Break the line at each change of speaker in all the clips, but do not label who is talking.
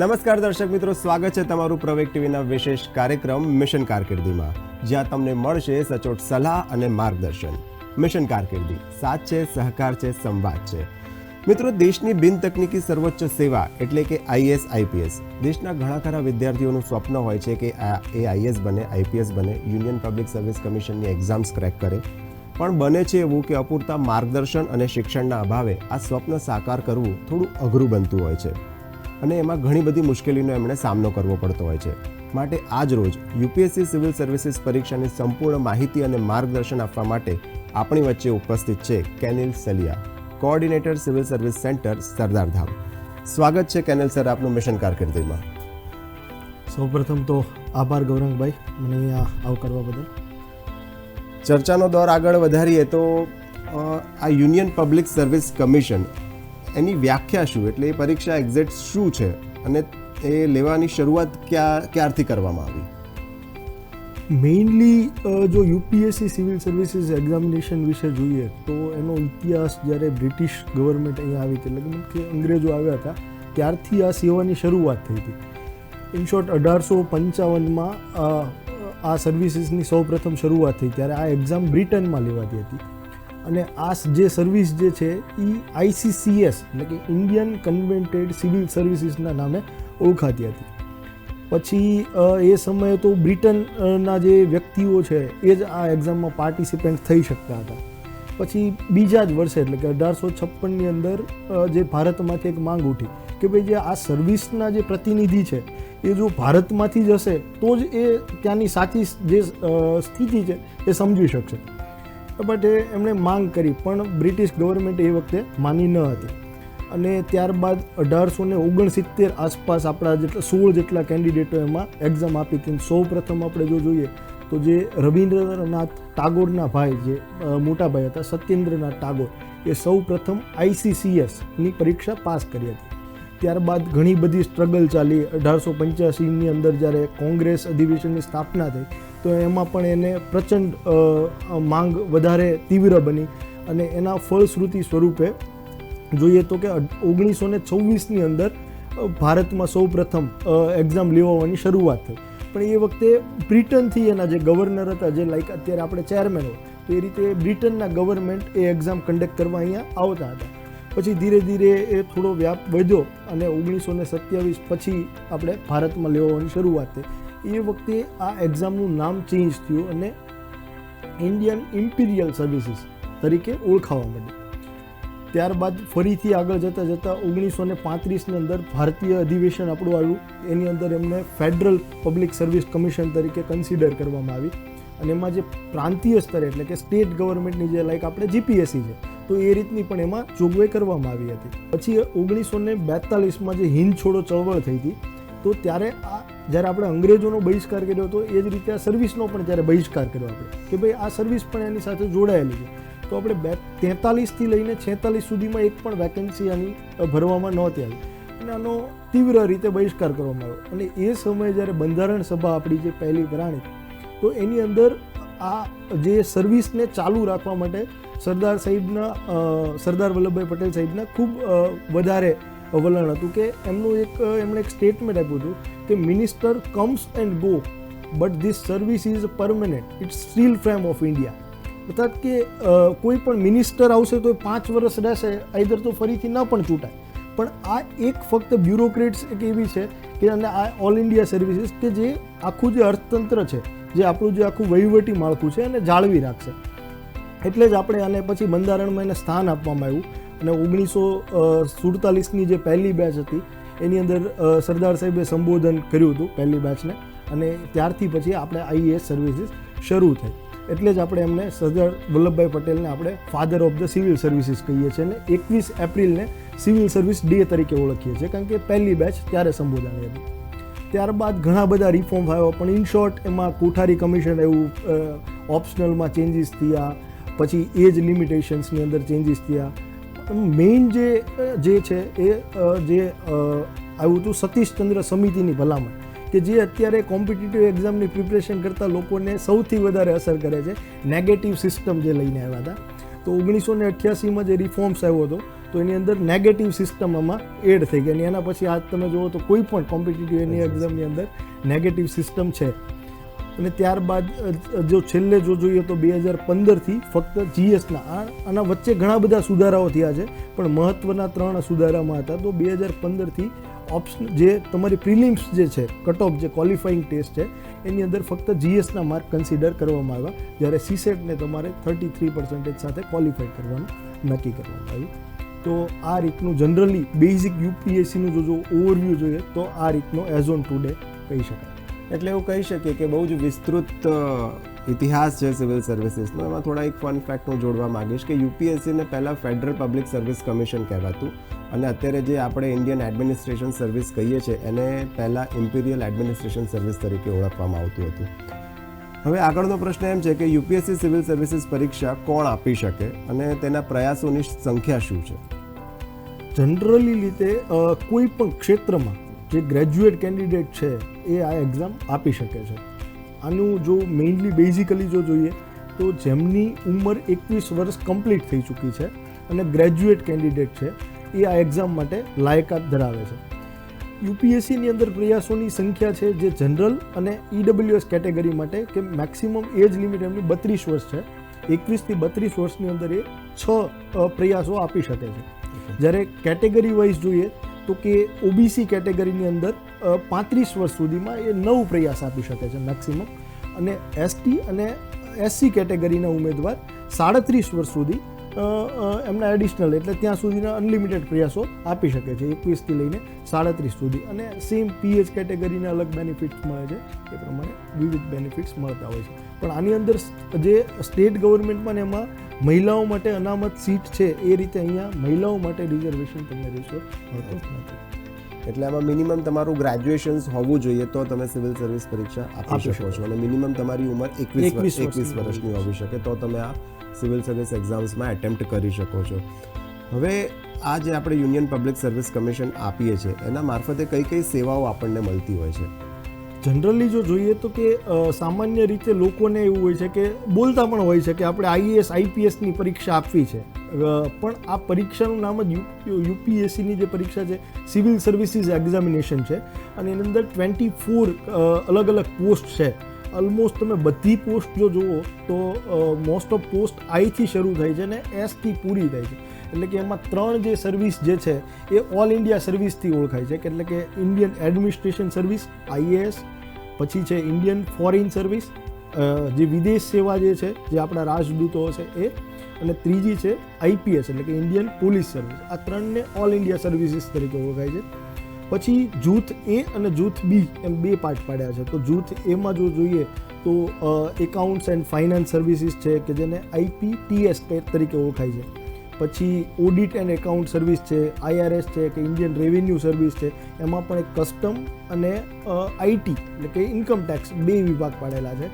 નમસ્કાર દર્શક મિત્રો, સ્વાગત છે તમારું પ્રવેગ ટીવીના વિશેષ કાર્યક્રમ મિશન કારકિર્દીમાં, જ્યાં તમને મળશે સચોટ સલાહ અને માર્ગદર્શન. મિશન કારકિર્દી, સાથ છે, સહકાર છે, સંવાદ છે. મિત્રો, દેશની બિન તકનીકી સર્વોચ્ચ સેવા એટલે કે આઈએસ આઈપીએસ દેશના ઘણા ખરા વિદ્યાર્થીઓનું સ્વપ્ન હોય છે કે એ આઈએસ બને આઈપીએસ બને, યુનિયન પબ્લિક સર્વિસ કમિશનની એક્ઝામ્સ ક્રેક કરે. પણ બને છે એવું કે અપૂરતા માર્ગદર્શન અને શિક્ષણના અભાવે આ સ્વપ્ન સાકાર કરવું થોડું અઘરું બનતું હોય છે. અને એમાં ઘણી બધી મુશ્કેલીનો એમણે સામનો કરવો પડતો હોય છે. માટે આજ રોજ યુપીએસસી સિવિલ સર્વિસીસ પરીક્ષાની સંપૂર્ણ માહિતી અને માર્ગદર્શન આપવા માટે આપણી વચ્ચે ઉપસ્થિત છે કેનિલ સલિયા coordinator civil service centre Sardardham સ્વાગત છે કેનિલ સર આપનું મિશન કારકિર્દીમાં.
સૌપ્રથમ તો આભાર ગૌરંગભાઈ મને અહીંયા આવકારવા બદલ.
ચર્ચાનો દોર આગળ વધારીએ તો આ યુનિયન પબ્લિક સર્વિસ કમિશન એની વ્યાખ્યા શું? એટલે એ પરીક્ષા એક્ઝેક્ટ શું છે? અને એ લેવાની શરૂઆત ક્યાં, ક્યારથી કરવામાં આવી?
મેઇનલી જો યુપીએસસી સિવિલ સર્વિસીસ એક્ઝામિનેશન વિશે જોઈએ, તો એનો ઇતિહાસ જ્યારે બ્રિટિશ ગવર્મેન્ટ અહીંયા આવી હતી, લગભગ કે અંગ્રેજો આવ્યા હતા, ત્યારથી આ સેવાની શરૂઆત થઈ હતી. ઇન શોર્ટ અઢારસો પંચાવનમાં આ સર્વિસીસની સૌપ્રથમ શરૂઆત થઈ, ત્યારે આ એક્ઝામ બ્રિટનમાં લેવાતી હતી. અને આ જે સર્વિસ જે છે એ આઈસીસીએસ એટલે કે ઇન્ડિયન કન્વેન્ટેડ સિવિલ સર્વિસીસના નામે ઓળખાતી હતી. પછી એ સમયે તો બ્રિટનના જે વ્યક્તિઓ છે, એ જ આ એક્ઝામમાં પાર્ટિસિપેન્ટ થઈ શકતા હતા. પછી બીજા જ વર્ષે, એટલે કે અઢારસો છપ્પનની અંદર જે ભારતમાંથી એક માંગ ઉઠી કે ભાઈ જે આ સર્વિસના જે પ્રતિનિધિ છે, એ જો ભારતમાંથી જ હશે, તો જ એ ત્યાંની સાચી જે સ્થિતિ છે, એ સમજી શકશે. એ એમણે માંગ કરી, પણ બ્રિટિશ ગવર્મેન્ટ એ વખતે માની ન હતી. અને ત્યારબાદ અઢારસો ને ઓગણસિત્તેર આસપાસ આપણા જેટલા, સોળ જેટલા કેન્ડિડેટો એમાં એક્ઝામ આપી હતી. સૌ પ્રથમ આપણે જો જોઈએ, તો જે રવિન્દ્રનાથ ટાગોરના ભાઈ જે મોટાભાઈ મોટા ભાઈ હતા, સત્યેન્દ્રનાથ ટાગોર, એ સૌ પ્રથમ આઈસીસીએસની પરીક્ષા પાસ કરી હતી. ત્યારબાદ ઘણી બધી સ્ટ્રગલ ચાલી. અઢારસો પંચ્યાસીની અંદર જ્યારે કોંગ્રેસ અધિવેશનની સ્થાપના થઈ તો એમાં પણ એને પ્રચંડ માંગ વધારે તીવ્ર બની અને એના ફળશ્રુતિ સ્વરૂપે જોઈએ તો કે ઓગણીસો ને છવ્વીસની અંદર ભારતમાં સૌ પ્રથમ એક્ઝામ લેવાની શરૂઆત થઈ. પણ એ વખતે બ્રિટનથી એના જે ગવર્નર હતા, જે લાઈક અત્યારે આપણે ચેરમેન હોય, તો એ રીતે બ્રિટનના ગવર્મેન્ટ એ એક્ઝામ કન્ડક્ટ કરવા અહીંયા આવતા હતા. પછી ધીરે ધીરે એ થોડો વ્યાપ વધ્યો અને ઓગણીસો ને સત્યાવીસ પછી આપણે ભારતમાં લેવાની શરૂઆત થઈ. એ વખતે આ એક્ઝામનું નામ ચેન્જ થયું અને ઇન્ડિયન ઇમ્પિરિયલ સર્વિસીસ તરીકે ઓળખાવા માંડી ત્યારબાદ ફરીથી આગળ જતાં જતાં ઓગણીસો ને પાંત્રીસની અંદર ભારતીય અધિવેશન આપણું આવ્યું. એની અંદર એમને ફેડરલ પબ્લિક સર્વિસ કમિશન તરીકે કન્સિડર કરવામાં આવી. અને એમાં જે પ્રાંતીય સ્તરે એટલે કે સ્ટેટ ગવર્મેન્ટની જે લાઈક આપણે જીપીએસસી છે, તો એ રીતની પણ એમાં જોગવાઈ કરવામાં આવી હતી. પછી ઓગણીસો ને બેતાલીસમાં જે હિંદ છોડો ચળવળ થઈ હતી, તો ત્યારે આ જ્યારે આપણે અંગ્રેજોનો બહિષ્કાર કર્યો હતો, એ જ રીતે આ સર્વિસનો પણ જ્યારે બહિષ્કાર કર્યો આપણે, કે ભાઈ આ સર્વિસ પણ એની સાથે જોડાયેલી છે. તો આપણે બે, તેતાલીસથી લઈને છેતાલીસ સુધીમાં એક પણ વેકેન્સી આની ભરવામાં નહોતી આવી. અને આનો તીવ્ર રીતે બહિષ્કાર કરવામાં આવ્યો. અને એ સમયે જ્યારે બંધારણ સભા આપણી જે પહેલી કરાણી તો એની અંદર આ જે સર્વિસને ચાલુ રાખવા માટે સરદાર સાહેબના સરદાર વલ્લભભાઈ પટેલ સાહેબના ખૂબ વધારે વલણ હતું કે એમનું એક, એમણે એક સ્ટેટમેન્ટ આપ્યું હતું કે minister comes and go but this service is permanent it's steel frame of India અર્થાત કે કોઈ પણ મિનિસ્ટર આવશે તો પાંચ વર્ષ રહેશે આઈધર તો ફરીથી ન પણ ચૂંટાય. પણ આ એક ફક્ત બ્યુરોક્રેટ્સ એક એવી છે કે, અને આ ઓલ ઇન્ડિયા સર્વિસીસ કે જે આખું જે અર્થતંત્ર છે, જે આપણું જે આખું વહીવટી માળખું છે, એને જાળવી રાખશે. એટલે જ આપણે આને પછી બંધારણમાં એને સ્થાન આપવામાં આવ્યું. અને ઓગણીસો સુડતાલીસની જે પહેલી બેચ હતી, એની અંદર સરદાર સાહેબે સંબોધન કર્યું હતું પહેલી બેચને અને ત્યારથી પછી આપણે આઈએએસ સર્વિસીસ શરૂ થઈ. એટલે જ આપણે એમને સરદાર વલ્લભભાઈ પટેલને આપણે father of the civil services કહીએ છીએ અને એકવીસ એપ્રિલને સિવિલ સર્વિસ ડે તરીકે ઓળખીએ છીએ, કારણ કે પહેલી બેચ ત્યારે સંબોધાણી હતી. ત્યારબાદ ઘણા બધા રિફોર્મ આવ્યા, પણ ઇન શોર્ટ એમાં કોઠારી કમિશન એવું ઓપ્શનલમાં ચેન્જીસ થયા, પછી એજ લિમિટેશન્સની અંદર ચેન્જીસ થયા મેઇન જે જે છે એ જે આવ્યું હતું સતીશચંદ્ર સમિતિની ભલામણ કે જે અત્યારે કોમ્પિટિટિવ એક્ઝામની પ્રિપરેશન કરતા લોકોને સૌથી વધારે અસર કરે છે. નેગેટિવ સિસ્ટમ જે લઈને આવ્યા હતા. તો ઓગણીસો ને અઠ્યાસીમાં જે રિફોર્મ્સ આવ્યો હતો તો એની અંદર નેગેટિવ સિસ્ટમ આમાં એડ થઈ ગઈ અને એના પછી આજ તમે જુઓ તો કોઈ પણ કોમ્પિટિટિવ એની એક્ઝામની અંદર નેગેટિવ સિસ્ટમ છે. અને ત્યારબાદ જો છેલ્લે જો જોઈએ તો બે હજાર પંદરથી ફક્ત જીએસના આના વચ્ચે ઘણા બધા સુધારાઓ થયા છે, પણ મહત્ત્વના ત્રણ સુધારામાં હતા. તો બે હજાર પંદરથી ઓપ્શન, જે તમારી પ્રિલિમ્સ જે છે કટ ઓફ જે ક્વોલિફાઈંગ ટેસ્ટ છે, એની અંદર ફક્ત જીએસના માર્ક કન્સિડર કરવામાં આવ્યા, જ્યારે સીસેટને તમારે થર્ટી થ્રી પર્સન્ટેજ સાથે ક્વોલિફાઈ કરવાનું નક્કી કરવામાં આવ્યું. તો આ રીતનું જનરલી બેઝિક યુપીએસસીનું જો ઓવરવ્યૂ જોઈએ, તો આ રીતનો એઝ ઓન ટુડે કહી શકાય.
એટલે એવું કહી શકીએ કે બહુ જ વિસ્તૃત ઇતિહાસ છે સિવિલ સર્વિસીસનો. એમાં થોડા એક ફન ફેક્ટ હું જોડવા માગીશ કે યુપીએસસીને પહેલાં ફેડરલ પબ્લિક સર્વિસ કમિશન કહેવાતું અને અત્યારે જે આપણે ઇન્ડિયન એડમિનિસ્ટ્રેશન સર્વિસ કહીએ છીએ, એને પહેલાં ઇમ્પિરિયલ એડમિનિસ્ટ્રેશન સર્વિસ તરીકે ઓળખવામાં આવતું હતું. હવે આગળનો પ્રશ્ન એમ છે કે યુપીએસસી સિવિલ સર્વિસીસ પરીક્ષા કોણ આપી શકે અને તેના પ્રયાસોની સંખ્યા શું છે?
જનરલી રીતે કોઈ પણ ક્ષેત્રમાં જે ગ્રેજ્યુએટ કેન્ડિડેટ છે એ આ એક્ઝામ આપી શકે છે. આનું જો મેઇનલી બેઝિકલી જો જોઈએ તો જેમની ઉંમર એકવીસ વર્ષ કમ્પ્લીટ થઈ ચૂકી છે અને ગ્રેજ્યુએટ કેન્ડિડેટ છે એ આ એક્ઝામ માટે લાયકાત ધરાવે છે. યુપીએસસીની અંદર પ્રયાસોની સંખ્યા છે જે જનરલ અને ઈડબ્લ્યુએસ કેટેગરી માટે કે મેક્સિમમ એજ લિમિટ એમની બત્રીસ વર્ષ છે. એકવીસથી બત્રીસ વર્ષની અંદર એ છ પ્રયાસો આપી શકે છે. જ્યારે કેટેગરી વાઇઝ જોઈએ તો કે ઓબીસી કેટેગરીની અંદર પાંત્રીસ વર્ષ સુધીમાં એ નવ પ્રયાસ આપી શકે છે મેક્સિમમ અને એસટી અને એસસી કેટેગરીના ઉમેદવાર સાડત્રીસ વર્ષ સુધી એમના એડિશનલ એટલે ત્યાં સુધીના અનલિમિટેડ પ્રયાસો આપી શકે છે એકવીસથી લઈને સાડત્રીસ સુધી. અને સેમ પીએચ કેટેગરીને અલગ બેનિફિટ્સ મળે છે એ પ્રમાણે વિવિધ બેનિફિટ્સ મળતા હોય છે. પણ આની અંદર જે સ્ટેટ ગવર્મેન્ટમાં ને એમાં મહિલાઓ માટે અનામત સીટ છે એ રીતે અહીંયા મહિલાઓ માટે રિઝર્વેશન તમને રહેશો મળતો નથી
એટલે આમાં મિનિમમ તમારું ગ્રેજ્યુએશન હોવું જોઈએ તો તમે સિવિલ સર્વિસ પરીક્ષા આપી શકો છો. અને મિનિમમ તમારી ઉંમર એકવીસ એકવીસ
વર્ષની
હોવી શકે. તો તમે આ સિવિલ સર્વિસ એક્ઝામ્સમાં એટેમ્પ્ટ કરી શકો છો. હવે આ જે આપણે યુનિયન પબ્લિક સર્વિસ કમિશન આપીએ છીએ, એના મારફતે કઈ કઈ સેવાઓ આપણને મળતી હોય છે?
જનરલી જો જોઈએ તો કે સામાન્ય રીતે લોકોને એવું હોય છે કે, બોલતા પણ હોય છે કે આપણે આઈએએસ, આઈપીએસની પરીક્ષા આપવી છે. પણ આ પરીક્ષાનું નામ જ યુપીએસસીની જે પરીક્ષા છે, સિવિલ સર્વિસીસ એક્ઝામિનેશન છે. અને એની અંદર ટ્વેન્ટી ફોર અલગ અલગ પોસ્ટ છે. ઓલમોસ્ટ તમે બધી પોસ્ટ જો જુઓ તો મોસ્ટ ઓફ પોસ્ટ આઈથી શરૂ થાય છે અને એસથી પૂરી થાય છે. એટલે કે એમાં ત્રણ જે સર્વિસ જે છે, એ ઓલ ઇન્ડિયા સર્વિસથી ઓળખાય છે. એટલે કે ઇન્ડિયન એડમિનિસ્ટ્રેશન સર્વિસ આઈએએસ પછી છે ઇન્ડિયન ફોરેન સર્વિસ જે વિદેશ સેવા જે છે, જે આપણા રાજદૂતો છે એ, અને ત્રીજી છે આઈપીએસ એટલે કે ઇન્ડિયન પોલીસ સર્વિસ આ ત્રણને ઓલ ઇન્ડિયા સર્વિસીસ તરીકે ઓળખાય છે. પછી જૂથ એ અને જૂથ બી એમ બે પાર્ટ પાડ્યા છે. તો જૂથ એમાં જો જોઈએ તો એકાઉન્ટ્સ એન્ડ ફાઇનાન્સ સર્વિસીસ છે કે જેને આઈપીટીએસ તરીકે ઓળખાય છે. પછી ઓડિટ એન્ડ એકાઉન્ટ સર્વિસ છે આઈઆરએસ છે કે ઇન્ડિયન રેવન્યુ સર્વિસ છે, એમાં પણ એક કસ્ટમ અને આઈટી એટલે કે ઇન્કમ ટેક્સ બે વિભાગ પાડેલા છે.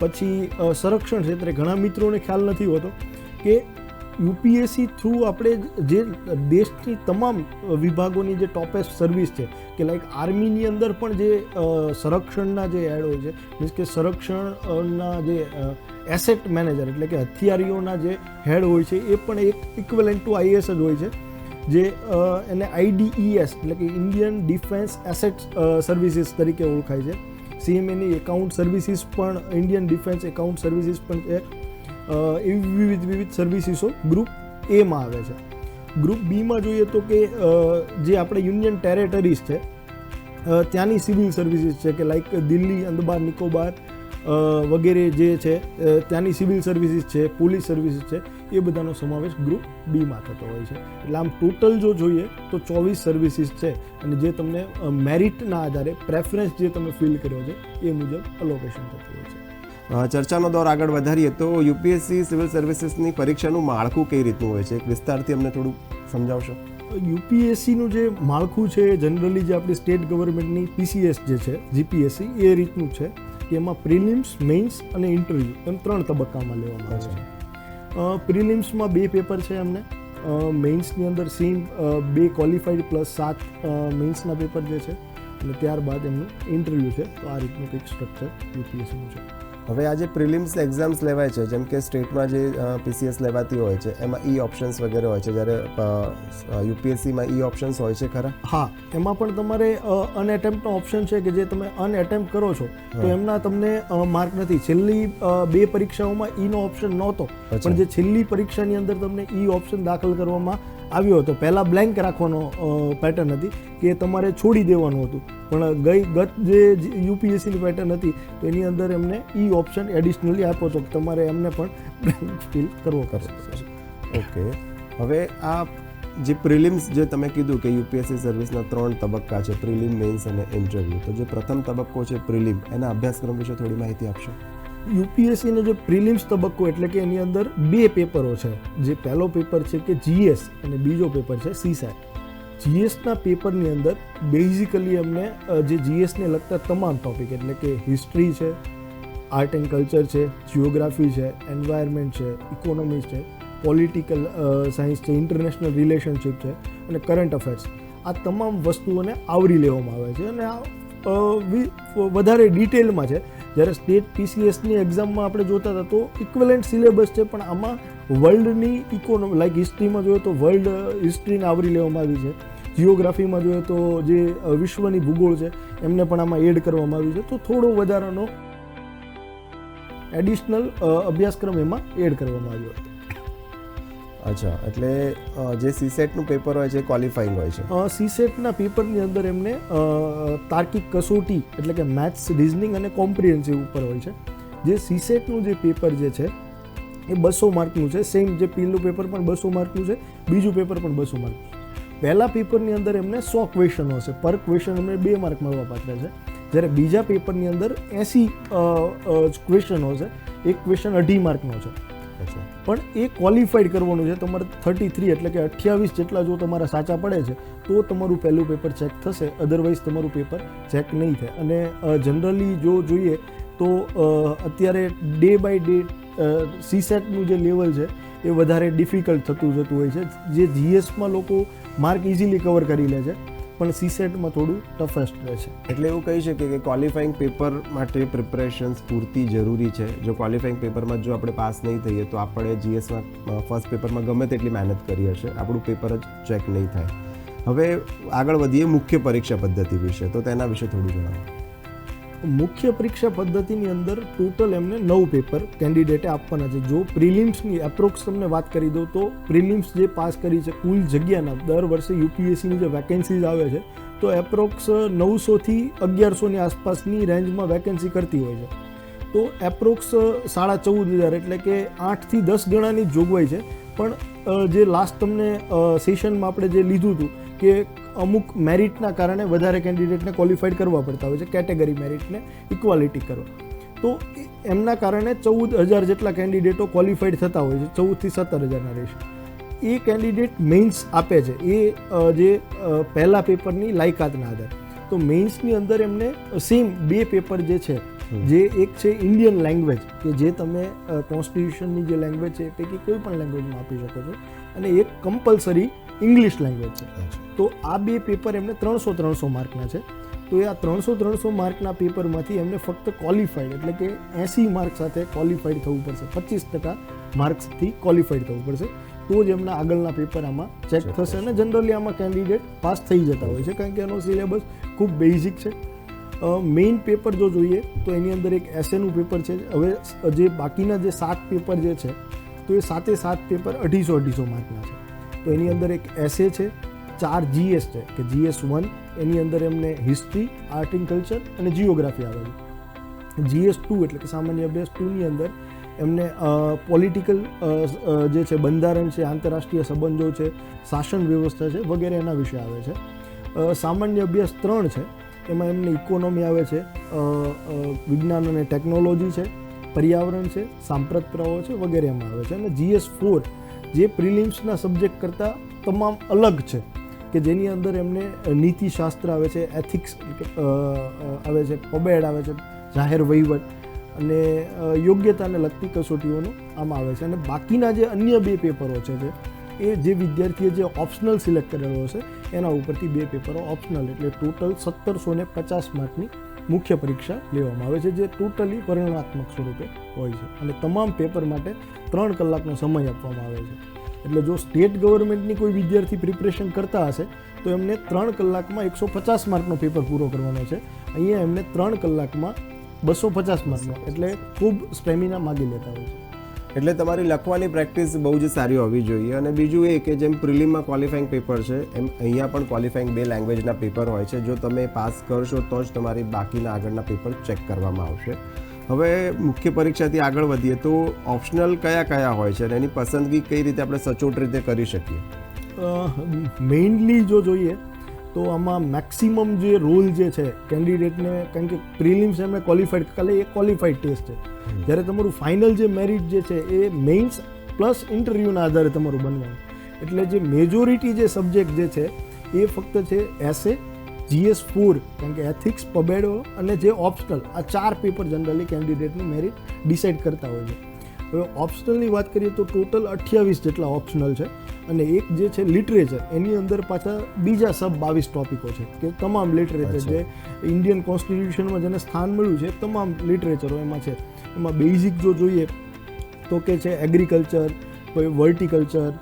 પછી સંરક્ષણ ક્ષેત્રે ઘણા મિત્રોને ખ્યાલ નથી હોતો કે યુપીએસસી થ્રુ આપણે જે દેશની તમામ વિભાગોની જે ટોપેસ્ટ સર્વિસ છે, કે લાઈક આર્મીની અંદર પણ જે સંરક્ષણના જે એડ હોય છે મીન્સ કે સંરક્ષણના જે એસેટ મેનેજર એટલે કે હથિયારીઓના જે હેડ હોય છે, એ પણ એક ઇક્વલેન્ટ ટુ આઈએસ જ હોય છે, જે એને આઈડીઈએસ એટલે કે ઇન્ડિયન ડિફેન્સ એસેટ સર્વિસીસ તરીકે ઓળખાય છે. સીએમએની એની એકાઉન્ટ સર્વિસીસ પણ ઇન્ડિયન ડિફેન્સ એકાઉન્ટ સર્વિસીસ પણ છે. એવી વિવિધ વિવિધ સર્વિસીસો ગ્રુપ એમાં આવે છે. ગ્રુપ બીમાં જોઈએ તો કે જે આપણે યુનિયન ટેરેટરીઝ છે ત્યાંની સિવિલ સર્વિસીસ છે કે લાઈક દિલ્હી, અંદબાર, નિકોબાર વગેરે જે છે ત્યાંની સિવિલ સર્વિસીસ છે પોલીસ સર્વિસીસ છે, એ બધાનો સમાવેશ ગ્રુપ બીમાં થતો હોય છે. એટલે આમ ટોટલ જો જોઈએ તો ચોવીસ સર્વિસીસ છે અને જે તમને મેરિટના આધારે પ્રેફરન્સ જે તમે ફિલ કર્યો છે, એ મુજબ અલોકેશન થતું હોય છે.
ચર્ચાનો દોર આગળ વધારીએ તો યુપીએસસી સિવિલ સર્વિસીસની પરીક્ષાનું માળખું કઈ રીતનું હોય છે? વિસ્તારથી અમને થોડું સમજાવશો.
યુપીએસસીનું જે માળખું છે, જનરલી જે આપણી સ્ટેટ ગવર્મેન્ટની પીસીએસ જે છે, જીપીએસસી, એ રીતનું છે કે એમાં પ્રિલિમ્સ, મેઇન્સ અને ઇન્ટરવ્યૂ એમ ત્રણ તબક્કામાં લેવામાં આવે છે. પ્રિલિમ્સમાં બે પેપર છે એમને. મેઇન્સની અંદર સેમ બે ક્વોલિફાઈડ પ્લસ સાત મેઇન્સના પેપર જે છે, અને ત્યારબાદ એમનું ઇન્ટરવ્યૂ છે. તો આ રીતનું કંઈક સ્ટ્રક્ચર યુપીએસસીનું છે.
હવે આ જે પ્રિલિમ્સ એક્ઝામ્સ લેવાય છે જેમ કે સ્ટેટમાં જે પીસીએસ લેવાતી હોય છે એમાં ઈ ઓપ્શન્સ વગેરે હોય છે જ્યારે યુપીએસસીમાં ઈ ઓપ્શન્સ હોય છે ખરા?
હા એમાં પણ તમારે અનએટેમ્પ્ટનો ઓપ્શન છે કે જે તમે અનએટેમ્પ કરો છો તો એમના તમને માર્ક નથી. છેલ્લી બે પરીક્ષાઓમાં ઈનો ઓપ્શન નહોતો. પણ જે છેલ્લી પરીક્ષાની અંદર તમને ઈ ઓપ્શન દાખલ કરવામાં આવ્યો હતો. પહેલાં બ્લેન્ક રાખવાનો પેટર્ન હતી કે તમારે છોડી દેવાનું હતું. પણ ગઈ, ગત જે યુપીએસસીની પેટર્ન હતી, તો એની અંદર એમને ઈ ઓપ્શન એડિશનલી આપ્યો હતો કે તમારે એમને પણ બ્લેન્ક ફિલ કરવો કરશે
ઓકે. હવે આ જે પ્રિલિમ્સ જે તમે કીધું કે યુપીએસસી સર્વિસના ત્રણ તબક્કા છે પ્રિલિમ મેન્સ અને ઇન્ટરવ્યૂ તો જે પ્રથમ તબક્કો છે પ્રિલિમ એના અભ્યાસક્રમ વિશે થોડી માહિતી આપશો?
યુપીએસસીનો જે પ્રિલિમ્સ તબક્કો એટલે કે એની અંદર બે પેપરો છે. જે પહેલો પેપર છે કે જીએસ અને બીજો પેપર છે સીસેટ. જીએસના પેપરની અંદર બેઝિકલી એમને જે જીએસને લગતા તમામ ટોપિક એટલે કે હિસ્ટ્રી છે આર્ટ એન્ડ કલ્ચર છે જિયોગ્રાફી છે એન્વાયરમેન્ટ છે ઇકોનોમી છે પોલિટિકલ સાયન્સ છે ઇન્ટરનેશનલ રિલેશનશિપ છે અને કરંટ અફેર્સ આ તમામ વસ્તુઓને આવરી લેવામાં આવે છે અને આ વધારે ડિટેલમાં છે. જ્યારે સ્ટેટ પીસીએસની એક્ઝામમાં આપણે જોતા હતા તો ઇક્વલન્ટ સિલેબસ છે, પણ આમાં વર્લ્ડની ઇકોનોમી લાઈક હિસ્ટ્રીમાં જોઈએ તો વર્લ્ડ હિસ્ટ્રીને આવરી લેવામાં આવી છે. જિયોગ્રાફીમાં જોઈએ તો જે વિશ્વની ભૂગોળ છે, એમને પણ આમાં એડ કરવામાં આવ્યું છે. તો થોડો વધારાનો એડિશનલ અભ્યાસક્રમ એમાં એડ કરવામાં આવ્યો હતો.
અચ્છા, એટલે જે સીસેટનું પેપર હોય છે ક્વોલિફાઈંગ હોય છે.
સીસેટના પેપરની અંદર એમને તાર્કિક કસોટી, એટલે કે મેથ્સ રિઝનિંગ અને કોમ્પ્રિહેન્સિવ ઉપર હોય છે. જે સીસેટનું જે પેપર જે છે, એ બસો માર્કનું છે. સેમ જે પહેલું પેપર પણ બસો માર્કનું છે, બીજું પેપર પણ બસો માર્કનું પહેલા પેપરની અંદર એમને સો ક્વેશ્ચનો હશે. પર ક્વેશ્ચન એમને બે માર્ક મળવા પાત્ર છે. જ્યારે બીજા પેપરની અંદર એંસી ક્વેશ્ચનો હશે. એક ક્વેશ્ચન અઢી માર્કનો છે.
અચ્છા.
પણ એ ક્વોલિફાઈડ કરવાનું છે. તમારે થર્ટી થ્રી એટલે કે અઠ્યાવીસ જેટલા જો તમારા સાચા પડે છે, તો તમારું પહેલું પેપર ચેક થશે. અધરવાઇઝ તમારું પેપર ચેક નહીં થાય. અને જનરલી જો જોઈએ, તો અત્યારે ડે બાય ડે સીસેટનું જે લેવલ છે, એ વધારે ડિફિકલ્ટ થતું જતું હોય છે. જે જીએસમાં લોકો માર્ક ઇઝીલી કવર કરી લે છે. પણ સીસેટમાં થોડું ટફેસ્ટ રહે છે.
એટલે એવું કહી શકીએ કે ક્વોલિફાઈંગ પેપર માટે પ્રિપરેશન્સ પૂરતી જરૂરી છે. જો ક્વોલિફાઈંગ પેપરમાં જો આપણે પાસ નહીં થઈએ, તો આપણે જીએસમાં ફર્સ્ટ પેપરમાં ગમે તેટલી મહેનત કરી હશે. આપણું પેપર જ ચેક નહીં થાય. હવે આગળ વધીએ મુખ્ય પરીક્ષા પદ્ધતિ વિશે. તો તેના વિશે થોડું જણાવો.
મુખ્ય પરીક્ષા પદ્ધતિની અંદર ટોટલ એમને નવ પેપર કેન્ડિડેટે આપવાના છે. જો પ્રિલિમ્સની એપ્રોક્સ તમને વાત કરી દઉં તો પ્રિલિમ્સ જે પાસ કરી છે કુલ જગ્યાના, દર વર્ષે યુપીએસસીની જે વેકેન્સીઝ આવે છે, તો એપ્રોક્સ નવસોથી અગિયારસોની આસપાસની રેન્જમાં વેકેન્સી કરતી હોય છે. તો એપ્રોક્સ સાડા ચૌદ હજાર એટલે કે આઠથી દસ ગણાની જોગવાઈ છે. પણ જે લાસ્ટ તમને સેશનમાં આપણે જે લીધું હતું કે અમુક મેરિટના કારણે વધારે કેન્ડિડેટને ક્વોલિફાઈડ કરવા પડતા હોય છે. કેટેગરી મેરિટને ઇક્વાલિટી કરવા તો એમના કારણે ચૌદ હજાર જેટલા કેન્ડિડેટો ક્વોલિફાઈડ થતા હોય છે. ચૌદથી સત્તર હજારના રેશિયો. એ કેન્ડિડેટ મેઇન્સ આપે છે. એ જે પહેલાં પહેલા પેપરની લાયકાતના આધારે. તો મેઇન્સની અંદર એમને સેમ બે પેપર જે છે જે એક છે ઇન્ડિયન લેંગ્વેજ કે જે તમે કોન્સ્ટિટ્યુશનની જે લેંગ્વેજ છે એ પૈકી કોઈ પણ લેંગ્વેજમાં આપી શકો છો. અને એક કમ્પલસરી ઇંગ્લિશ લેંગ્વેજ છે. તો આ બે પેપર એમને ત્રણસો ત્રણસો માર્કના છે. તો એ આ ત્રણસો ત્રણસો માર્કના પેપરમાંથી એમને ફક્ત ક્વોલિફાઈડ એટલે કે એંસી માર્ક સાથે ક્વોલિફાઈડ થવું પડશે. પચીસ ટકા માર્ક્સથી ક્વોલિફાઈડ થવું પડશે. તો જ એમના આગળના પેપર આમાં ચેક થશે. અને જનરલી આમાં કેન્ડિડેટ પાસ થઈ જતા હોય છે કારણ કે એનો સિલેબસ ખૂબ બેઝિક છે. મેઇન પેપર જો જોઈએ તો એની અંદર એક એસેનું પેપર છે. હવે જે બાકીના જે સાત પેપર જે છે તો એ સાતે સાત પેપર અઢીસો અઢીસો માર્કના છે. તો એની અંદર એક એસે છે, ચાર જીએસ છે, કે જીએસ વન એની અંદર એમને હિસ્ટ્રી આર્ટ એન્ડ કલ્ચર અને જિયોગ્રાફી આવેલી જીએસ ટુ એટલે કે સામાન્ય અભ્યાસ ટુની અંદર એમને પોલિટિકલ જે છે, બંધારણ છે, આંતરરાષ્ટ્રીય સંબંધો છે, શાસન વ્યવસ્થા છે, વગેરે એના વિશે આવે છે. સામાન્ય અભ્યાસ ત્રણ છે. એમાં એમને ઇકોનોમી આવે છે વિજ્ઞાન અને ટેકનોલોજી છે, પર્યાવરણ છે, સાંપ્રત પ્રવાહ છે, વગેરે એમાં આવે છે. અને જીએસ ફોર જે પ્રિલિમ્સના સબ્જેક્ટ કરતાં તમામ અલગ છે, કે જેની અંદર એમને નીતિશાસ્ત્ર આવે છે, એથિક્સ આવે છે, પબેડ આવે છે, જાહેર વહીવટ અને યોગ્યતાને લગતી કસોટીઓનું આમાં આવે છે. અને બાકીના જે અન્ય બે પેપરો છે જે, એ જે વિદ્યાર્થીએ જે ઓપ્શનલ સિલેક્ટ કરેલો હશે, એના ઉપરથી બે પેપરો ઓપ્શનલ, એટલે ટોટલ સત્તરસો ને પચાસ માર્કની મુખ્ય પરીક્ષા લેવામાં આવે છે, જે ટોટલી પરિણાત્મક સ્વરૂપે હોય છે. અને તમામ પેપર માટે ત્રણ કલાકનો સમય આપવામાં આવે છે. એટલે જો સ્ટેટ ગવર્મેન્ટની કોઈ વિદ્યાર્થી પ્રિપરેશન કરતા હશે, તો એમને ત્રણ કલાકમાં એકસો પચાસ માર્કનો પેપર પૂરો કરવાનો છે. અહીંયા એમને ત્રણ કલાકમાં બસો પચાસ માર્કનો, એટલે ખૂબ સ્ટેમિના માગી લેતા હોય છે.
એટલે તમારી લખવાની પ્રેક્ટિસ બહુ જ સારી હોવી જોઈએ. અને બીજું એ કે જેમ પ્રિલિમમાં ક્વોલિફાઈંગ પેપર છે, એમ અહીંયા પણ ક્વોલિફાઇંગ બે લેંગ્વેજના પેપર હોય છે. જો તમે પાસ કરશો તો જ તમારી બાકીના આગળના પેપર ચેક કરવામાં આવશે. હવે મુખ્ય પરીક્ષાથી આગળ વધીએ તો ઓપ્શનલ કયા કયા હોય છે અને એની પસંદગી કઈ રીતે આપણે સચોટ રીતે કરી શકીએ?
મેઇનલી જો જોઈએ તો આમાં મેક્સિમમ જે રોલ જે છે કેન્ડિડેટને કારણ કે પ્રિલિમ્સ એમને ક્વોલિફાઈડ ખાલી એ ક્વોલિફાઈડ ટેસ્ટ છે. જ્યારે તમારું ફાઇનલ જે મેરિટ જે છે એ મેઇન્સ પ્લસ ઇન્ટરવ્યૂના આધારે તમારું બનવાનું. એટલે જે મેજોરિટી જે સબ્જેક્ટ જે છે એ ફક્ત છે એસે જીએસ ફોર કારણ કે એથિક્સ પબેડો અને જે ઓપ્શનલ આ ચાર પેપર જનરલી કેન્ડિડેટનું મેરિટ ડિસાઇડ કરતા હોય છે. હવે ઓપ્શનલની વાત કરીએ તો ટોટલ અઠ્યાવીસ જેટલા ઓપ્શનલ છે અને એક જે છે લિટરેચર એની અંદર પાછા બીજા સબ બાવીસ ટોપિકો છે. કે તમામ લિટરેચર જે ઇન્ડિયન કોન્સ્ટિટ્યુશનમાં જેને સ્થાન મળ્યું છે તમામ લિટરેચરો એમાં છે. એમાં બેઝિક જો જોઈએ તો કે છે એગ્રીકલ્ચર કોઈ વર્ટિકલ્ચર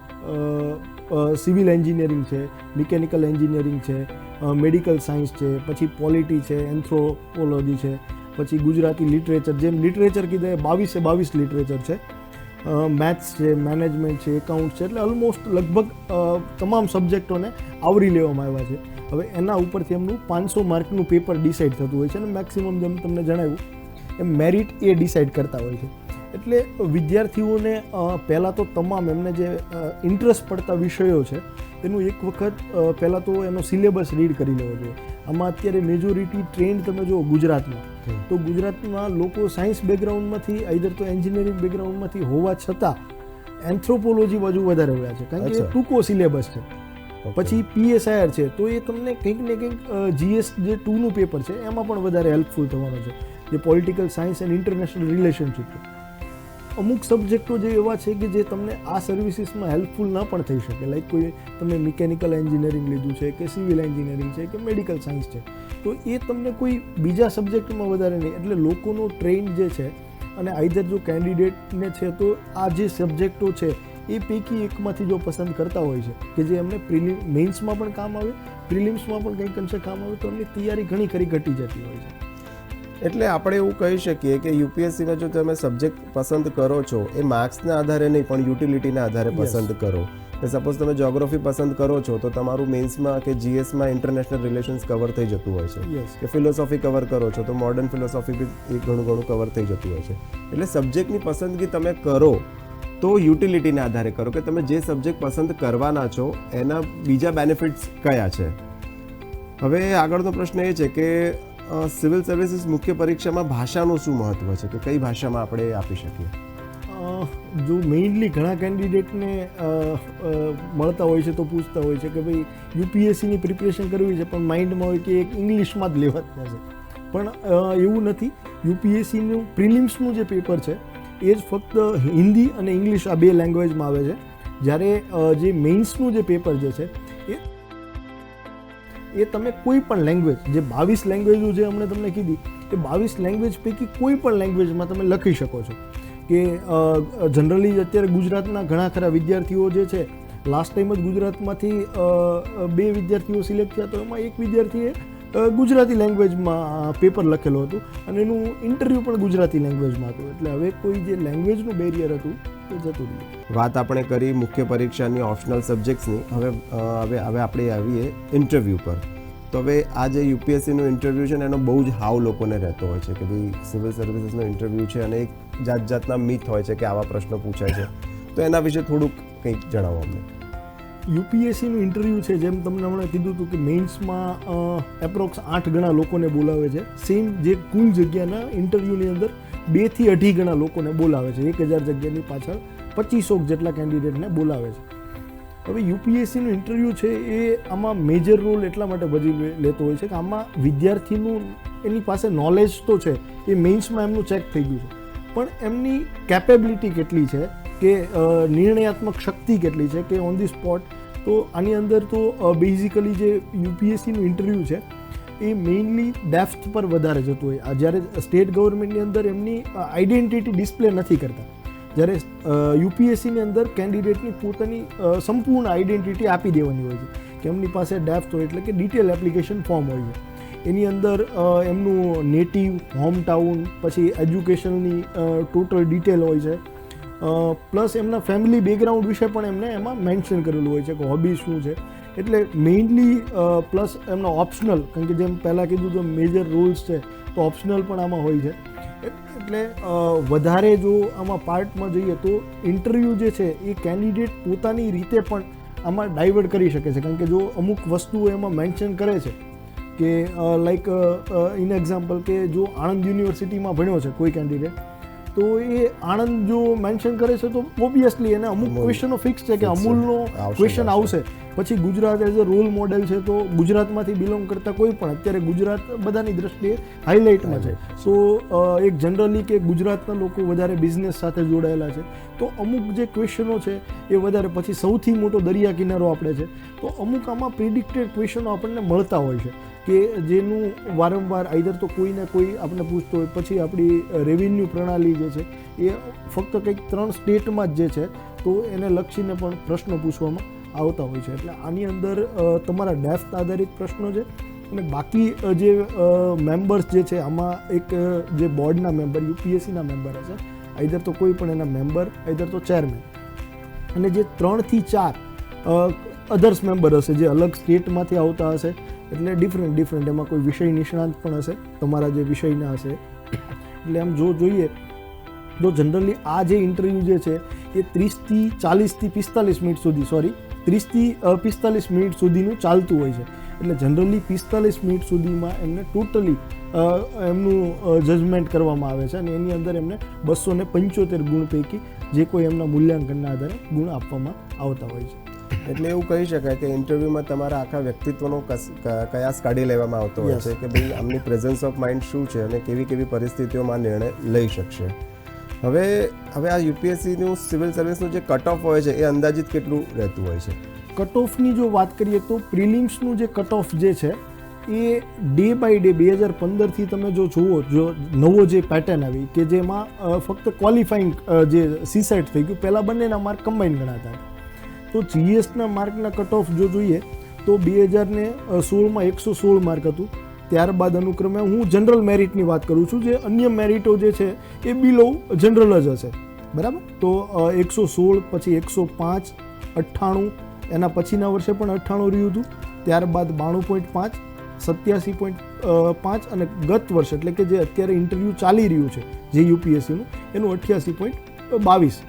સિવિલ એન્જિનિયરિંગ છે મિકેનિકલ એન્જિનિયરિંગ છે મેડિકલ સાયન્સ છે પછી પોલિટી છે એન્થ્રોપોલોજી છે પછી ગુજરાતી લિટરેચર, જેમ લિટરેચર કીધે બાવીસે બાવીસ લિટરેચર છે. મેથ્સ છે, મેનેજમેન્ટ છે, એકાઉન્ટ છે, એટલે ઓલમોસ્ટ લગભગ તમામ સબ્જેક્ટોને આવરી લેવામાં આવ્યા છે. હવે એના ઉપરથી એમનું પાંચસો માર્કનું પેપર ડિસાઇડ થતું હોય છે અને મેક્સિમમ જેમ તમને જણાવ્યું, એમ મેરિટ એ ડિસાઇડ કરતા હોય છે. એટલે વિદ્યાર્થીઓને પહેલાં તો તમામ એમને જે ઇન્ટરેસ્ટ પડતા વિષયો છે, એનું એક વખત પહેલાં તો એનો સિલેબસ રીડ કરી લેવો જોઈએ. આમાં અત્યારે મેજોરિટી ટ્રેન્ડ તમે જુઓ ગુજરાતમાં. તો ગુજરાતમાં લોકો સાયન્સ બેકગ્રાઉન્ડમાંથી આઈધર તો એન્જિનિયરિંગ બેકગ્રાઉન્ડમાંથી હોવા છતાં એન્થ્રોપોલોજી બાજુ વધારે રહ્યા છે. કારણ કે ટૂંકો સિલેબસ છે. પછી પીએસઆઈઆર છે. તો એ તમને કંઈક ને કંઈક જીએસ જે ટુનું પેપર છે એમાં પણ વધારે હેલ્પફુલ થવાનો છે. જે political science and international relationship છે. અમુક સબ્જેક્ટો જે એવા છે કે જે તમને આ સર્વિસીસમાં હેલ્પફુલ ના પણ થઈ શકે. લાઈક કોઈ તમે મિકેનિકલ એન્જિનિયરિંગ લીધું છે કે સિવિલ એન્જિનિયરિંગ છે કે મેડિકલ સાયન્સ છે. તો એ તમને કોઈ બીજા સબ્જેક્ટમાં વધારે નહીં. એટલે લોકોનો ટ્રેન્ડ જે છે અને આઈધર જો કેન્ડિડેટને છે તો આ જે સબ્જેક્ટો છે એ પૈકી એકમાંથી જો પસંદ કરતા હોય છે કે જે એમને પ્રિલિમ મેઇન્સમાં પણ કામ આવે પ્રિલિમ્સમાં પણ કંઈક અંશે કામ આવે તો એમની તૈયારી ઘણી ખરી ઘટી જતી હોય છે.
એટલે આપણે એવું કહી શકીએ કે યુપીએસસીમાં જો તમે સબ્જેક્ટ પસંદ કરો છો એ માર્ક્સના આધારે નહીં પણ યુટિલિટીના આધારે પસંદ કરો. સપોઝ તમે જોગ્રાફી પસંદ કરો છો તો તમારું મેન્સમાં કે જીએસમાં ઇન્ટરનેશનલ રિલેશન્સ કવર થઈ જતું હોય છે.
યસ
કે ફિલોસોફી કવર કરો છો તો મોડર્ન ફિલોસોફી બી એ ઘણું ઘણું કવર થઈ જતું હોય છે. એટલે સબ્જેક્ટની પસંદગી તમે કરો તો યુટિલિટીના આધારે કરો કે તમે જે સબ્જેક્ટ પસંદ કરવાના છો એના બીજા બેનિફિટ્સ કયા છે? હવે આગળનો પ્રશ્ન એ છે કે સિવિલ સર્વિસીસ મુખ્ય પરીક્ષામાં ભાષાનું શું મહત્વ છે? કે કઈ ભાષામાં આપણે આપી શકીએ?
જો મેઇનલી ઘણા કેન્ડિડેટને મળતા હોય છે તો પૂછતા હોય છે કે ભાઈ યુપીએસસીની પ્રિપરેશન કરવી છે, પણ માઇન્ડમાં હોય કે એક ઇંગ્લિશમાં જ લેવા છે. પણ એવું નથી. યુપીએસસીનું પ્રિલિમ્સનું જે પેપર છે, એ જ ફક્ત હિન્દી અને ઇંગ્લિશ આ બે લેંગ્વેજમાં આવે છે. જ્યારે જે મેઇન્સનું જે પેપર જે છે, એ એ તમે કોઈ પણ લેંગ્વેજ જે બાવીસ લેંગ્વેજો જે હમણાં તમને કીધી, એ બાવીસ લેંગ્વેજ પૈકી કોઈ પણ લેંગ્વેજમાં તમે લખી શકો છો. કે જનરલી અત્યારે ગુજરાતના ઘણા ખરા વિદ્યાર્થીઓ જે છે લાસ્ટ ટાઈમ જ ગુજરાતમાંથી બે વિદ્યાર્થીઓ સિલેક્ટ થયા તો એમાં એક વિદ્યાર્થીએ ગુજરાતી લેંગ્વેજમાં પેપર લખેલું હતું અને એનું ઇન્ટરવ્યૂ પણ ગુજરાતી લેંગ્વેજમાં હતું. એટલે હવે કોઈ જે લેંગ્વેજનું બેરિયર હતું, એ જતું રહ્યું.
વાત આપણે કરી મુખ્ય પરીક્ષાની ઓપ્શનલ સબ્જેક્ટ્સની હવે હવે હવે આપણે આવીએ ઇન્ટરવ્યૂ પર. તો હવે આ જે યુપીએસસીનું ઇન્ટરવ્યૂ છે ને, એનો બહુ જ હાવ લોકોને રહેતો હોય છે કે ભાઈ સિવિલ સર્વિસીસનો ઇન્ટરવ્યૂ છે અને એક જાત જાતના મિથ હોય છે કે આવા પ્રશ્નો પૂછાય છે. તો એના વિશે થોડુંક કંઈક જણાવો અમને.
યુપીએસસીનું ઇન્ટરવ્યૂ છે, જેમ તમને હમણાં કીધું હતું કે મેઇન્સમાં એપ્રોક્સ આઠ ગણા લોકોને બોલાવે છે. સેમ જે કુલ જગ્યાના ઇન્ટરવ્યૂની અંદર બેથી અઢી ગણા લોકોને બોલાવે છે. એક હજાર જગ્યાની પાછળ પચીસો જેટલા કેન્ડિડેટને બોલાવે છે. હવે યુપીએસસીનું ઇન્ટરવ્યૂ છે એ આમાં મેજર રોલ એટલા માટે ભજી લેતો હોય છે કે આમાં વિદ્યાર્થીનું એની પાસે નોલેજ તો છે. એ મેઇન્સમાં એમનું ચેક થઈ ગયું છે. પણ એમની કેપેબિલિટી કેટલી છે કે નિર્ણયાત્મક શક્તિ કેટલી છે કે ઓન ધી સ્પોટ તો આની અંદર તો બેઝિકલી જે યુપીએસસીનું ઇન્ટરવ્યૂ છે, એ મેઇનલી ડેફ્થ પર વધારે જતું હોય. આ જ્યારે સ્ટેટ ગવર્મેન્ટની અંદર એમની આઈડેન્ટિટી ડિસ્પ્લે નથી કરતા. જ્યારે યુપીએસસીની અંદર કેન્ડિડેટની પોતાની સંપૂર્ણ આઈડેન્ટિટી આપી દેવાની હોય છે. કે એમની પાસે ડેફ્થ હોય એટલે કે ડિટેલ એપ્લિકેશન ફોર્મ હોય છે. એની અંદર એમનું નેટિવ હોમ ટાઉન પછી એજ્યુકેશનની ટોટલ ડિટેલ હોય છે. પ્લસ એમના ફેમિલી બેકગ્રાઉન્ડ વિશે પણ એમને એમાં મેન્શન કરેલું હોય છે કે હોબી શું છે. એટલે મેઇનલી પ્લસ એમનો ઓપ્શનલ કારણ કે જેમ પહેલાં કીધું તો મેજર રૂલ્સ છે, તો ઓપ્શનલ પણ આમાં હોય છે. એટલે વધારે જો આમાં પાર્ટમાં જઈએ તો ઇન્ટરવ્યૂ જે છે, એ કેન્ડિડેટ પોતાની રીતે પણ આમાં ડાયવર્ટ કરી શકે છે. કારણ કે જો અમુક વસ્તુઓ એમાં મેન્શન કરે છે કે લાઈક ઇન એક્ઝામ્પલ કે જો આણંદ યુનિવર્સિટીમાં ભણ્યો છે કોઈ કેન્ડિડેટ તો એ આણંદ જો મેન્શન કરે છે તો ઓબ્વિયસલી એને અમુક. ક્વેશ્ચનો ફિક્સ છે કે અમૂલનો ક્વેશ્ચન
આવશે.
આવશે. પછી Gujarat as a role model છે તો ગુજરાતમાંથી બિલોંગ કરતા કોઈ પણ અત્યારે ગુજરાત બધાની દ્રષ્ટિએ હાઇલાઇટમાં છે. સો એક જનરલી કે ગુજરાતના લોકો વધારે બિઝનેસ સાથે જોડાયેલા છે. તો અમુક જે ક્વેશ્ચનો છે એ વધારે પછી સૌથી મોટો દરિયા કિનારો આપણે છે. તો અમુક આમાં પ્રિડિક્ટેડ ક્વેશ્ચનો આપણને મળતા હોય છે. કે જેનું વારંવાર આઈધર તો કોઈને કોઈ આપણે પૂછતો હોય, પછી આપણી રેવન્યુ પ્રણાલી જે છે, એ ફક્ત કંઈક ત્રણ સ્ટેટમાં જ જે છે, તો એને લક્ષીને પણ પ્રશ્નો પૂછવામાં આવતા હોય છે. એટલે આની અંદર તમારા ડેફ્થ આધારિત પ્રશ્નો છે અને બાકી જે મેમ્બર્સ જે છે, આમાં એક જે બોર્ડના મેમ્બર યુપીએસસીના મેમ્બર હશે આઈધર તો કોઈ પણ એના મેમ્બર આઈધર તો ચેરમેન અને જે ત્રણથી ચાર અધર્સ મેમ્બર હશે, જે અલગ સ્ટેટમાંથી આવતા હશે એટલે ડિફરન્ટ ડિફરન્ટ એમાં કોઈ વિષય નિષ્ણાંત પણ હશે, તમારા જે વિષયના હશે. એટલે આમ જો જોઈએ, તો જનરલી આ જે ઇન્ટરવ્યૂ જે છે, એ ત્રીસથી ચાલીસથી પિસ્તાલીસ મિનિટ સુધી સોરી ત્રીસથી પિસ્તાલીસ મિનિટ સુધીનું ચાલતું હોય છે. એટલે જનરલી પિસ્તાલીસ મિનિટ સુધીમાં એમને ટોટલી એમનું જજમેન્ટ કરવામાં આવે છે અને એની અંદર એમને બસો પંચોતેર ગુણ પૈકી જે કોઈ એમના મૂલ્યાંકનના આધારે ગુણ આપવામાં આવતા હોય છે.
એટલે એવું કહી શકાય કે ઇન્ટરવ્યુમાં તમારા આખા વ્યક્તિત્વનો કયાસ કાઢી લેવામાં આવતો હોય છે કે ભાઈ આમની પ્રેઝન્સ ઓફ માઇન્ડ શું છે અને કેવી કેવી પરિસ્થિતિઓમાં નિર્ણય લઈ શકશે. હવે હવે આ યુપીએસસીનું સિવિલ સર્વિસનું જે કટ ઓફ હોય છે એ અંદાજિત કેટલું રહેતું હોય છે?
કટ ઓફની જો વાત કરીએ તો પ્રિલિમ્સનું જે કટ ઓફ જે છે એ ડે બાય ડે બે હજાર પંદરથી તમે જો જુઓ જો નવો જે પેટર્ન આવી કે જેમાં ફક્ત ક્વોલિફાઈંગ જે સીસેટ થઈ ગયું પહેલાં બંનેના માર્ક કમ્બાઈન ગણાતા હતા. તો જીએસના માર્કના કટ ઓફ જો જોઈએ, તો બે હજાર ને સોળમાં એકસો સોળ માર્ક હતું. ત્યારબાદ અનુક્રમે હું જનરલ મેરિટની વાત કરું છું, જે અન્ય મેરિટો જે છે, એ બિલો જનરલ જ હશે. બરાબર? તો એકસો સોળ, પછી એકસો પાંચ, અઠ્ઠાણું, એના પછીના વર્ષે પણ અઠ્ઠાણું રહ્યું હતું. ત્યારબાદ બાણું પોઈન્ટ પાંચ, સત્યાસી પોઈન્ટ પાંચ અને ગત વર્ષ, એટલે કે જે અત્યારે ઇન્ટરવ્યૂ ચાલી રહ્યું છે, જે યુપીએસસીનું એનું અઠ્યાસી પોઈન્ટ બાવીસ.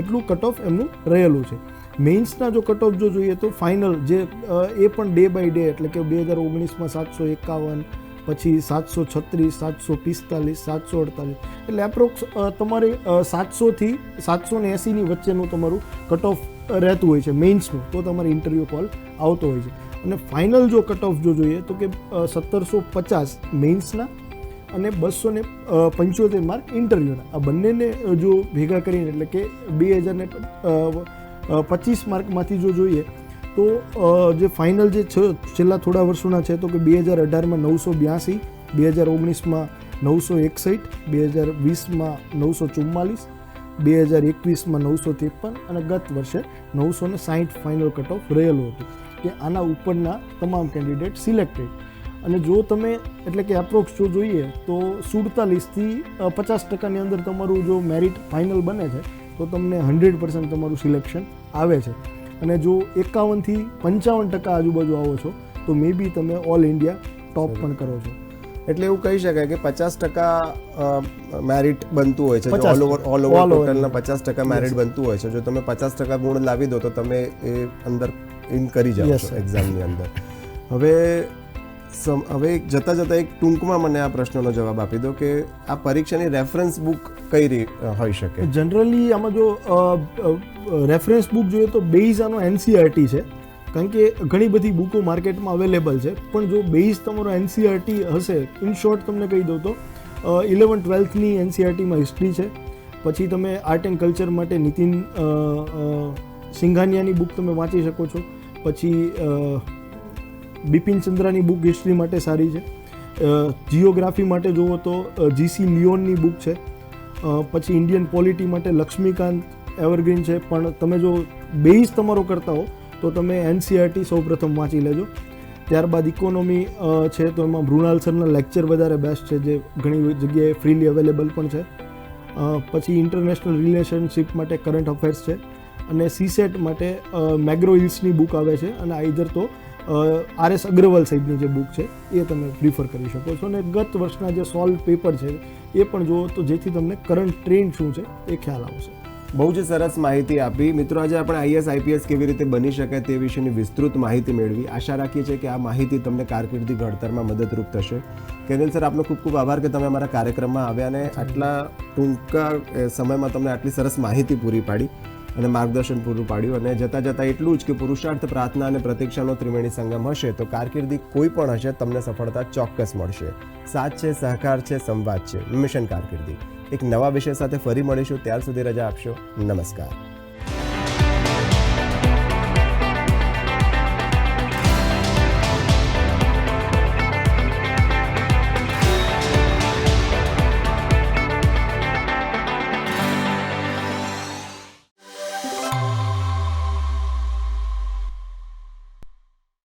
એટલું કટ ઓફ એમનું રહેલું છે. મેઇન્સના જો કટ ઓફ જો જોઈએ તો ફાઇનલ જે એ પણ ડે બાય ડે એટલે કે બે હજાર ઓગણીસમાં સાતસો એકાવન, પછી સાતસો છત્રીસ, સાતસો પિસ્તાલીસ, સાતસો અડતાલીસ. એટલે એપ્રોક્સ તમારે સાતસોથી સાતસો ને એંસીની વચ્ચેનું તમારું કટ ઓફ રહેતું હોય છે, મેઇન્સનું. તો તમારે ઇન્ટરવ્યૂ કોલ આવતો હોય છે. અને ફાઇનલ જો કટ ઓફ જો જોઈએ તો કે સત્તરસો પચાસ મેઇન્સના અને બસો ને પંચોતેર માર્ક ઇન્ટરવ્યૂના આ બંનેને જો ભેગા કરીને એટલે કે બે હજાર ને પચીસ માર્કમાંથી જો જોઈએ, તો જે ફાઇનલ જે છેલ્લા થોડા વર્ષોના છે, તો કે બે હજાર અઢારમાં નવસો બ્યાસી, બે હજાર ઓગણીસમાં નવસો એકસઠ, બે હજાર વીસમાં નવસો ચુમ્માલીસ, બે હજાર એકવીસમાં નવસો ત્રેપન અને ગત વર્ષે નવસો ને સાહીઠ ફાઇનલ કટ ઓફ રહેલું હતું, કે આના ઉપરના તમામ કેન્ડિડેટ સિલેક્ટેડ અને જો તમે, એટલે કે એપ્રોક્સ જો જોઈએ, તો સુડતાલીસથી પચાસ ટકાની અંદર તમારું જો મેરિટ ફાઇનલ બને છે તો તમને હંડ્રેડ પર્સન્ટ તમારું સિલેક્શન આવે છે. અને જો એકાવનથી પંચાવન ટકા આજુબાજુ આવો છો તો મે બી તમે ઓલ ઇન્ડિયા ટોપ પણ કરો છો.
એટલે એવું કહી શકાય કે પચાસ ટકા મેરિટ બનતું હોય છે. ઓલ ઓવર ઓલ ઓવર ટોટલના પચાસ ટકા મેરિટ બનતું હોય છે. જો તમે પચાસ ટકા ગુણ લાવી દો તો તમે એ અંદર ઇન કરી જાઓ છો એક્ઝામની અંદર. હવે સમ- હવે જતાં જતા એક ટૂંકમાં મને આ પ્રશ્નનો જવાબ આપી દો કે આ પરીક્ષાની રેફરન્સ બુક કઈ હોઈ શકે?
જનરલી આમાં જો રેફરન્સ બુક જોઈએ તો બેઝ આનો એનસીઆરટી છે. કારણ કે ઘણી બધી બુકો માર્કેટમાં અવેલેબલ છે. પણ જો બેઝ તમારો એનસીઆરટી હશે ઇન શોર્ટ તમને કહી દઉં તો ઇલેવન ટ્વેલ્થની એનસીઆરટીમાં હિસ્ટ્રી છે. પછી તમે આર્ટ એન્ડ કલ્ચર માટે નીતિન સિંઘાનિયાની બુક તમે વાંચી શકો છો. પછી બિપિન ચંદ્રાની બુક હિસ્ટ્રી માટે સારી છે. જીઓગ્રાફી માટે જુઓ તો જીસી લિયોનની બુક છે. પછી ઇન્ડિયન પોલિટી માટે લક્ષ્મીકાંત એવરગ્રીન છે. પણ તમે જો બેઝ તમારો કરતા હો, તો તમે એનસીઆરટી સૌપ્રથમ વાંચી લેજો. ત્યારબાદ ઇકોનોમી છે, તો એમાં મૃણાલ સરના લેક્ચર વધારે બેસ્ટ છે, જે ઘણી જગ્યાએ ફ્રીલી અવેલેબલ પણ છે. પછી ઇન્ટરનેશનલ રિલેશનશિપ માટે કરંટ અફેર્સ છે. અને સીસેટ માટે મેગ્રો હિલ્સની બુક આવે છે. અને આઈધર તો આર એસ અગ્રવાલ સાહેબની જે બુક છે, એ તમે પ્રિફર કરી શકો છો. અને ગત વર્ષના જે સોલ્વ પેપર છે, એ પણ જુઓ તો જેથી તમને કરંટ ટ્રેન્ડ શું છે, એ ખ્યાલ આવશે.
બહુ જ સરસ માહિતી આપી. મિત્રો, આજે આપણે આઈએસ, આઈપીએસ કેવી રીતે બની શકે તે વિશેની વિસ્તૃત માહિતી મેળવી. આશા રાખીએ છીએ કે આ માહિતી તમને કારકિર્દી ઘડતરમાં મદદરૂપ થશે. કેનલ સર, આપનો ખૂબ ખૂબ આભાર કે તમે અમારા કાર્યક્રમમાં આવ્યા અને આટલા ટૂંકા સમયમાં તમને આટલી સરસ માહિતી પૂરી પાડી. અને માર્ગદર્શન પૂરું પાડ્યું અને જતાં જતાં એટલું જ કે પુરુષાર્થ પ્રાર્થના અને પ્રતીક્ષાનો ત્રિવેણી સંગમ હશે તો કારકિર્દી કોઈ પણ હશે તમને સફળતા ચોક્કસ મળશે. સાથ છે, સહકાર છે, સંવાદ છે. મિશન કારકિર્દી. એક નવા વિષય સાથે ફરી મળીશું. ત્યાર સુધી રજા આપશો. નમસ્કાર.